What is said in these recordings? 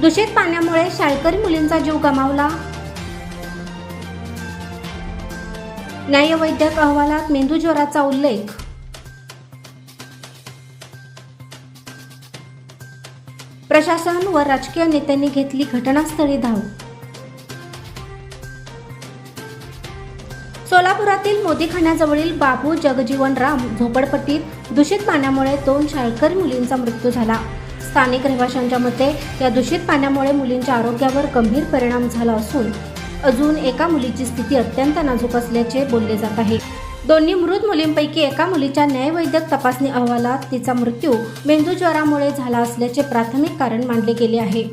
दूषित पाण्यामुळे शाळकरी मुलींचा जीव गमावला. न्यायवैद्यक अहवालात मेंदूज्वराचा उल्लेख. प्रशासन व राजकीय नेत्यांनी घेतली घटनास्थळी धाव. सोलापुरातील मोदीखाण्याजवळील बाबू जगजीवन राम झोपडपट्टीत दूषित पाण्यामुळे दोन शाळकरी मुलींचा मृत्यू झाला. स्थानिक रहिवाशांच्या मते या दूषित पाण्यामुळे मुलींच्या आरोग्यावर गंभीर परिणाम झाला असून अजून एका मुलीची स्थिती अत्यंत नाजूक असल्याचे बोलले जात आहे. दोन्ही मृत मुलींपैकी एका मुलीच्या न्यायवैद्यक तपासणी अहवालात तिचा मृत्यू मेंदूज्वरामुळे झाला असल्याचे प्राथमिक कारण मानले गेले आहे.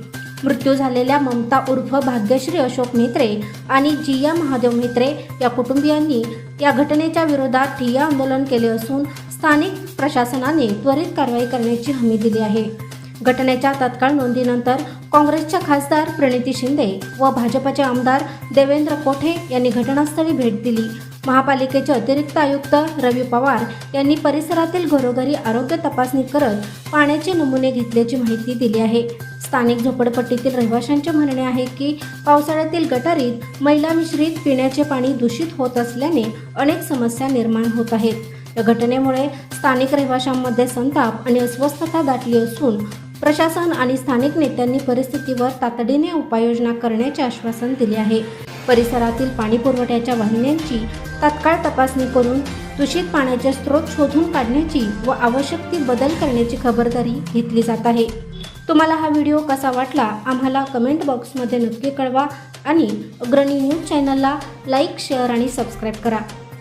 मृत्यू झालेल्या ममता उर्फ भाग्यश्री अशोक मित्रे आणि जिया महादेव मित्रे या कुटुंबियांनी या घटनेच्या विरोधात ठिय्या आंदोलन केले असून स्थानिक प्रशासनाने त्वरित कारवाई करण्याची हमी दिली आहे. घटनेच्या तत्काळ नोंदीनंतर काँग्रेसच्या खासदार प्रणिती शिंदे व भाजपचे आमदार देवेंद्र कोठे यांनी घटनास्थळी भेट दिली. महापालिकेचे अतिरिक्त आयुक्त रवी पवार यांनी परिसरातील घरोघरी आरोग्य तपासणी करत पाण्याचे नमुने घेतल्याची माहिती दिली आहे. स्थानिक झोपडपट्टीतील रहिवाशांचे म्हणणे आहे की पावसाळ्यातील गटारीत महिला मिश्रित पिण्याचे पाणी दूषित होत असल्याने अनेक समस्या निर्माण होत आहेत. या घटनेमुळे स्थानिक रहिवाशांमध्ये संताप आणि अस्वस्थता दाटली असून प्रशासन आणि स्थानिक नेत्यांनी परिस्थितीवर तातडीने उपाययोजना करण्याचे आश्वासन दिले आहे. परिसरातील पाणी पुरवठ्याच्या वाहिन्यांची तात्काळ तपासणी करून दूषित पाण्याचे स्रोत शोधून काढण्याची व आवश्यक ती बदल करण्याची खबरदारी घेतली जात आहे. तुम्हाला हा व्हिडिओ कसा वाटला? आम्हाला कमेंट बॉक्समध्ये नक्की कळवा आणि अग्रणी न्यूज चॅनलला लाईक शेअर आणि सबस्क्राईब करा.